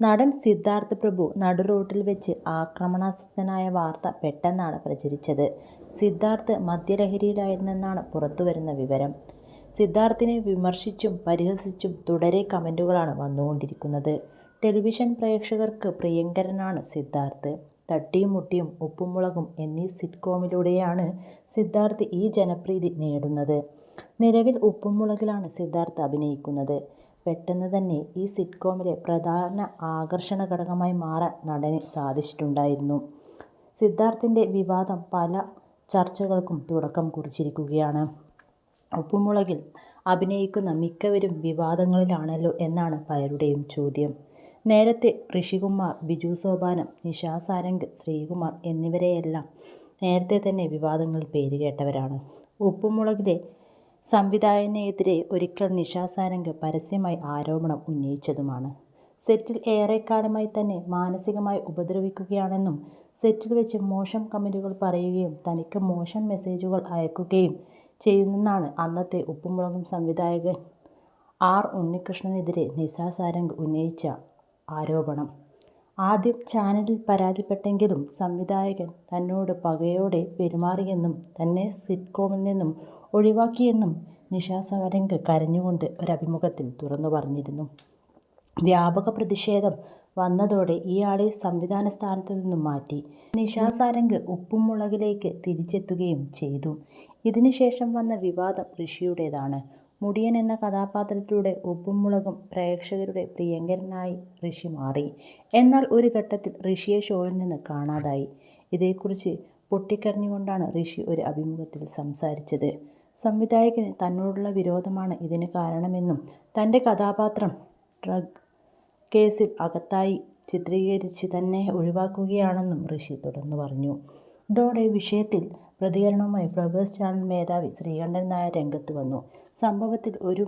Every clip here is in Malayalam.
നടൻ സിദ്ധാർത്ഥ് പ്രഭു നടു റോട്ടിൽ വെച്ച് ആക്രമണാസക്തനായ വാർത്ത പെട്ടെന്നാണ് പ്രചരിച്ചത്. സിദ്ധാർത്ഥ് മദ്യലഹരിയിലായിരുന്നെന്നാണ് പുറത്തുവരുന്ന വിവരം. സിദ്ധാർത്ഥിനെ വിമർശിച്ചും പരിഹസിച്ചും തുടരെ കമന്റുകളാണ് വന്നുകൊണ്ടിരിക്കുന്നത്. ടെലിവിഷൻ പ്രേക്ഷകർക്ക് പ്രിയങ്കരനാണ് സിദ്ധാർത്ഥ്. തട്ടിയും മുട്ടിയും ഉപ്പും മുളകും എന്നീ സിറ്റ്കോമിലൂടെയാണ് സിദ്ധാർത്ഥ് ഈ ജനപ്രീതി നേടുന്നത്. നിലവിൽ ഉപ്പും മുളകിലാണ് സിദ്ധാർത്ഥ് അഭിനയിക്കുന്നത്. പെട്ടെന്ന് തന്നെ ഈ സിറ്റ്കോമിലെ പ്രധാന ആകർഷണ ഘടകമായി മാറാൻ നടന് സാധിച്ചിട്ടുണ്ടായിരുന്നു. സിദ്ധാർത്ഥിന്റെ വിവാദം പല ചർച്ചകൾക്കും തുടക്കം കുറിച്ചിരിക്കുകയാണ്. ഉപ്പുമുളകിൽ അഭിനയിക്കുന്ന മിക്കവരും വിവാദങ്ങളിലാണല്ലോ എന്നാണ് പലരുടെയും ചോദ്യം. നേരത്തെ ഋഷികുമാർ, ബിജു സോപാനം, നിഷാ സാരംഗ്, ശ്രീകുമാർ എന്നിവരെയെല്ലാം നേരത്തെ തന്നെ വിവാദങ്ങളിൽ പേരുകേട്ടവരാണ്. ഉപ്പും മുളകിലെ സംവിധായകനെതിരെ ഒരിക്കൽ നിഷ സാരംഗ് പരസ്യമായി ആരോപണം ഉന്നയിച്ചതുമാണ്. സെറ്റിൽ ഏറെക്കാലമായി തന്നെ മാനസികമായി ഉപദ്രവിക്കുകയാണെന്നും സെറ്റിൽ വെച്ച് മോശം കമന്റുകൾ പറയുകയും തനിക്ക് മോശം മെസ്സേജുകൾ അയക്കുകയും ചെയ്യുന്നെന്നാണ് അന്നത്തെ ഉപ്പുമുളകും സംവിധായകൻ ആർ ഉണ്ണികൃഷ്ണനെതിരെ നിഷ സാരംഗ് ഉന്നയിച്ച ആരോപണം. ആദ്യം ചാനലിൽ പരാതിപ്പെട്ടെങ്കിലും സംവിധായകൻ തന്നോട് പകയോടെ പെരുമാറിയെന്നും തന്നെ സിറ്റ്കോമിൽ നിന്നും ഒഴിവാക്കിയെന്നും നിഷ കരഞ്ഞുകൊണ്ട് ഒരഭിമുഖത്തിൽ തുറന്നു പറഞ്ഞിരുന്നു വ്യാപക പ്രതിഷേധം വന്നതോടെ ഇയാളെ സംവിധാന സ്ഥാനത്ത് നിന്നും മാറ്റി. നിഷാ സാരംഗ് ഉപ്പും മുളകിലേക്ക് തിരിച്ചെത്തുകയും ചെയ്തു. ഇതിനുശേഷം വന്ന വിവാദം ഋഷിയുടേതാണ്. മുടിയൻ എന്ന കഥാപാത്രത്തിലൂടെ ഉപ്പും മുളകും പ്രേക്ഷകരുടെ പ്രിയങ്കരനായി ഋഷി മാറി. എന്നാൽ ഒരു ഘട്ടത്തിൽ ഋഷിയെ ഷോയിൽ നിന്ന് കാണാതായി. ഇതേക്കുറിച്ച് പൊട്ടിക്കരഞ്ഞുകൊണ്ടാണ് ഋഷി ഒരു അഭിമുഖത്തിൽ സംസാരിച്ചത്. സംവിധായകന് തന്നോടുള്ള വിരോധമാണ് ഇതിന് കാരണമെന്നും തന്റെ കഥാപാത്രം ഡ്രഗ് കേസിൽ അകത്തായി ചിത്രീകരിച്ച് തന്നെ ഒഴിവാക്കുകയാണെന്നും ഋഷി തുടർന്നു പറഞ്ഞു. ഇതോടെ വിഷയത്തിൽ പ്രതികരണവുമായി ഫ്ലവേഴ്സ് ചാനൽ മേധാവി ശ്രീകണ്ഠൻ നായർ രംഗത്ത് വന്നു. സംഭവത്തിൽ ഒരു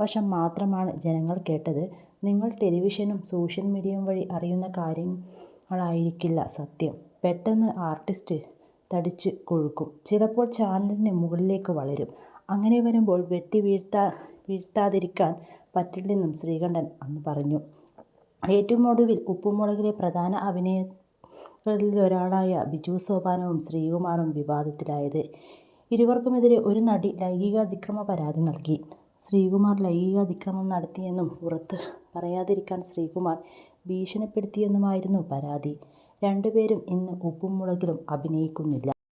വശം മാത്രമാണ് ജനങ്ങൾ കേട്ടത്. നിങ്ങൾ ടെലിവിഷനും സോഷ്യൽ മീഡിയയും വഴി അറിയുന്ന കാര്യങ്ങളായിരിക്കില്ല സത്യം. പെട്ടെന്ന് ആർട്ടിസ്റ്റ് തടിച്ച് കൊഴുക്കും. ചിലപ്പോൾ ചാനലിന് മുകളിലേക്ക് വളരും. അങ്ങനെ വരുമ്പോൾ വെട്ടി വീഴ്ത്താ വീഴ്ത്താതിരിക്കാൻ പറ്റില്ലെന്നും ശ്രീകണ്ഠൻ അന്ന് പറഞ്ഞു. ഏറ്റവും ഒടുവിൽ ഉപ്പുമുളകിലെ പ്രധാന അഭിനേതാക്കളിലൊരാളായ ബിജു സോപാനവും ശ്രീകുമാറും വിവാദത്തിലായത്. ഇരുവർക്കുമെതിരെ ഒരു നടി ലൈംഗിക അതിക്രമ പരാതി നൽകി. ശ്രീകുമാർ ലൈംഗികാതിക്രമം നടത്തിയെന്നും പുറത്ത് പറയാതിരിക്കാൻ ശ്രീകുമാർ ഭീഷണിപ്പെടുത്തിയെന്നുമായിരുന്നു പരാതി. രണ്ടുപേരും ഇന്ന് ഉപ്പും മുളകിലും അഭിനയിക്കുന്നില്ല.